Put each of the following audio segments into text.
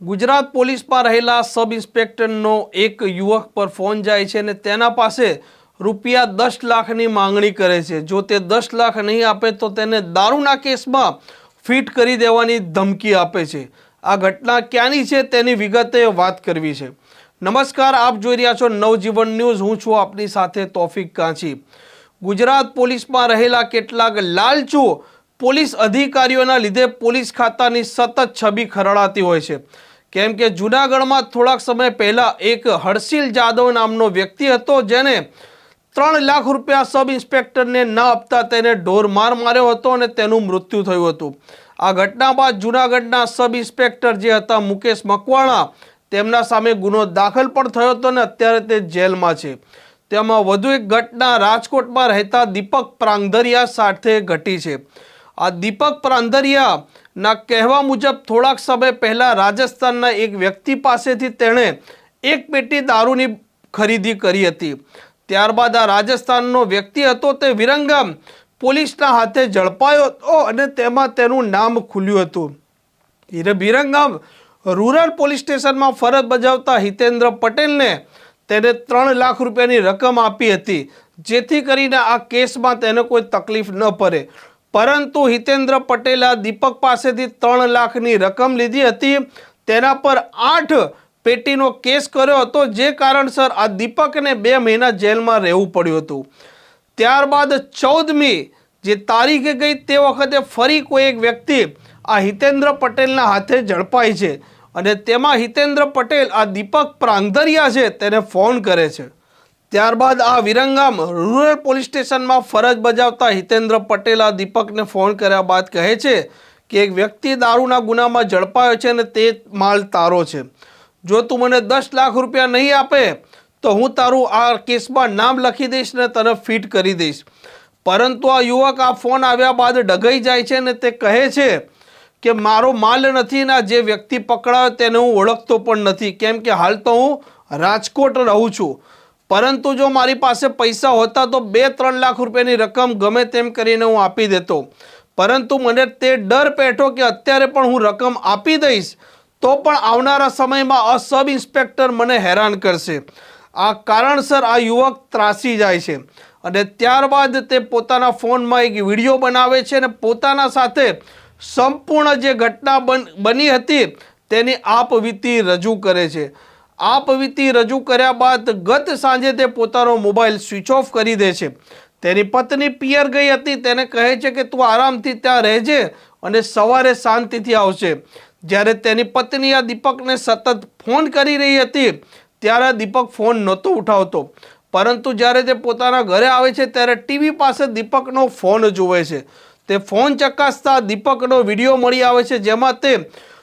ગુજરાત પોલીસમાં રહેલા સબ ઇન્સ્પેક્ટરનો એક યુવક પર ફોન જાય છે અને તેના પાસે રૂપિયા દસ લાખની માંગણી કરે છે. જો તે દસ લાખ નહીં આપે તો તેને દારૂના કેસમાં ફિટ કરી દેવાની ધમકી આપે છે. આ ઘટના ક્યાંની છે તેની વિગતે વાત કરવી છે. નમસ્કાર, આપ જોઈ રહ્યા છો નવજીવન ન્યૂઝ. હું છું આપની સાથે તોફિક કાંચી. ગુજરાત પોલીસમાં રહેલા કેટલાક લાલચુ પોલીસ અધિકારીઓના લીધે પોલીસ ખાતાની સતત છબી ખરડાતી હોય છે. કેમ કે જૂનાગઢમાં થોડાક સમય પહેલાં એક હર્ષિલ જાદવ નામનો વ્યક્તિ હતો, જેને ત્રણ લાખ રૂપિયા સબ ઇન્સ્પેક્ટરને ન આપતા તેને ઢોર માર માર્યો હતો અને તેનું મૃત્યુ થયું હતું. આ ઘટના બાદ જૂનાગઢના સબ ઇન્સ્પેક્ટર જે હતા, મુકેશ મકવાણા, તેમના સામે ગુનો દાખલ પણ થયો હતો અને અત્યારે તે જેલમાં છે. તેમાં વધુ એક ઘટના રાજકોટમાં રહેતા દીપક પ્રાંગધરિયા સાથે ઘટી છે. આ દીપક પ્રાંધરિયા ના કહેવા મુજબ થોડાક સમય પહેલા રાજસ્થાનના એક વ્યક્તિ પાસેથી તેણે એક પેટી દારૂની ખરીદી કરી હતી. ત્યારબાદ આ રાજસ્થાનનો વ્યક્તિ હતો તે વિરંગમ પોલીસના હાથે ઝડપાયો હતો અને તેમાં તેનું નામ ખુલ્યું હતું. વિરંગમ રૂરલ પોલીસ સ્ટેશનમાં ફરજ બજાવતા હિતેન્દ્ર પટેલને તેને ત્રણ લાખ રૂપિયાની રકમ આપી હતી, જેથી કરીને આ કેસમાં તેને કોઈ તકલીફ ન પડે. પરંતુ હિતેન્દ્ર પટેલે દીપક પાસેથી ત્રણ લાખની રકમ લીધી હતી. તેના પર આઠ પેટીનો કેસ કર્યો હતો, જે કારણસર આ દીપકને બે મહિના જેલમાં રહેવું પડ્યું હતું. ત્યારબાદ ચૌદમી જે તારીખે ગઈ તે વખતે ફરી કોઈ એક વ્યક્તિ આ હિતેન્દ્ર પટેલના હાથે ઝડપાય છે અને તેમાં હિતેન્દ્ર પટેલ આ દીપક પ્રાંધરિયા છે, તેને ફોન કરે છે. ત્યારબાદ આ વિરંગામ રૂરલ પોલીસ સ્ટેશનમાં ફરજ બજાવતા હિતેન્દ્ર પટેલ આ દીપકને ફોન કર્યા બાદ કહે છે કે એક વ્યક્તિ દારૂના ગુનામાં ઝડપાયો છે અને તે માલ તારો છે. જો તું મને દસ લાખ રૂપિયા નહીં આપે, તો હું તારું આ કેસમાં નામ લખી દઈશ ને તને ફિટ કરી દઈશ. પરંતુ આ યુવક આ ફોન આવ્યા બાદ ડગાઈ જાય છે અને તે કહે છે કે મારો માલ નથી ને જે વ્યક્તિ પકડાયો તેને હું ઓળખતો પણ નથી. કેમ કે હાલ તો હું રાજકોટ રહું છું. પરંતુ જો મારી પાસે પૈસા હોતા તો બે, ત્રણ લાખ રૂપિયાની રકમ ગમે તેમ કરીને હું આપી દેતો. પરંતુ મને તે ડર પેઠો કે અત્યારે પણ હું રકમ આપી દઈશ, તો પણ આવનારા સમયમાં આ સબ ઇન્સ્પેક્ટર મને હેરાન કરશે. આ કારણસર આ યુવક ત્રાસી જાય છે. અને ત્યારબાદ તે પોતાના ફોનમાં એક વીડિયો બનાવે છે અને પોતાના સાથે સંપૂર્ણ જે ઘટના બન, બની હતી તેની આપવીતી રજૂ કરે છે. આપવીતી રજૂ કર્યા બાદ ગત સાંજે તે પોતાનો મોબાઈલ સ્વિચ ઓફ કરી દે છે. તેની પત્ની પિયર ગઈ હતી, તેને કહે છે કે તું આરામથી ત્યાં રહેજે અને સવારે શાંતિથી આવશે જ્યારે તેની પત્ની આ દીપકને સતત ફોન કરી રહી હતી, ત્યારે દીપક ફોન નહોતો ઉઠાવતો. પરંતુ જ્યારે તે પોતાના ઘરે આવે છે, ત્યારે ટીવી પાસે દીપકનો ફોન જુએ છે. તે ફોન ચકાસતા દીપકનો વીડિયો મળી આવે છે, જેમાં તે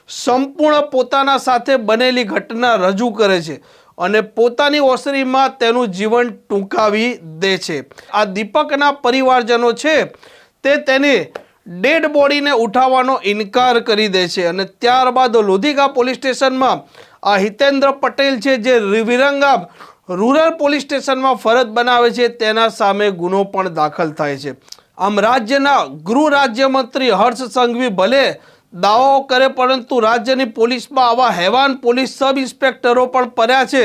સંપૂર્ણ પોતાના સાથે બનેલી ઘટના રજૂ કરે છે અને પોતાની ઓસરીમાં તેનું જીવન ટૂંકાવી દે છે. આ દીપકના પરિવારજનો છે તે તેને ડેડ બોડીને ઉઠાવવાનો ઇનકાર કરી દે છે અને ત્યારબાદ લોધિકા પોલીસ સ્ટેશનમાં આ હિતેન્દ્ર પટેલ છે જે વિરંગા રૂરલ પોલીસ સ્ટેશનમાં ફરજ બનાવે છે તેના સામે ગુનો પણ દાખલ થાય છે. આમ રાજ્યના ગૃહ રાજ્યમંત્રી હર્ષ સંઘવી ભલે દાવાઓ કરે, પરંતુ રાજ્યની પોલીસમાં આવા હેવાન પોલીસ સબ ઇન્સ્પેક્ટરો પણ પર્યા છે,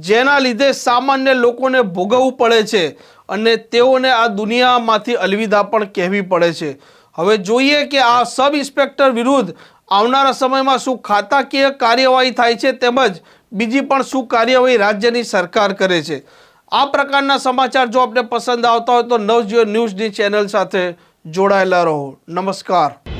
જેના લીધે સામાન્ય લોકોને ભોગવવું પડે છે અને તેઓને આ દુનિયામાંથી અલવિદા પણ કહેવી પડે છે. હવે જોઈએ કે આ સબ ઇન્સ્પેક્ટર વિરુદ્ધ આવનારા સમયમાં શું ખાતાકીય કાર્યવાહી થાય છે તેમજ બીજી પણ શું કાર્યવાહી રાજ્યની સરકાર કરે છે. આ પ્રકારના સમાચાર જો આપને પસંદ આવતા હોય તો નવજીઓ ન્યૂઝની ચેનલ સાથે જોડાયેલા રહો. નમસ્કાર.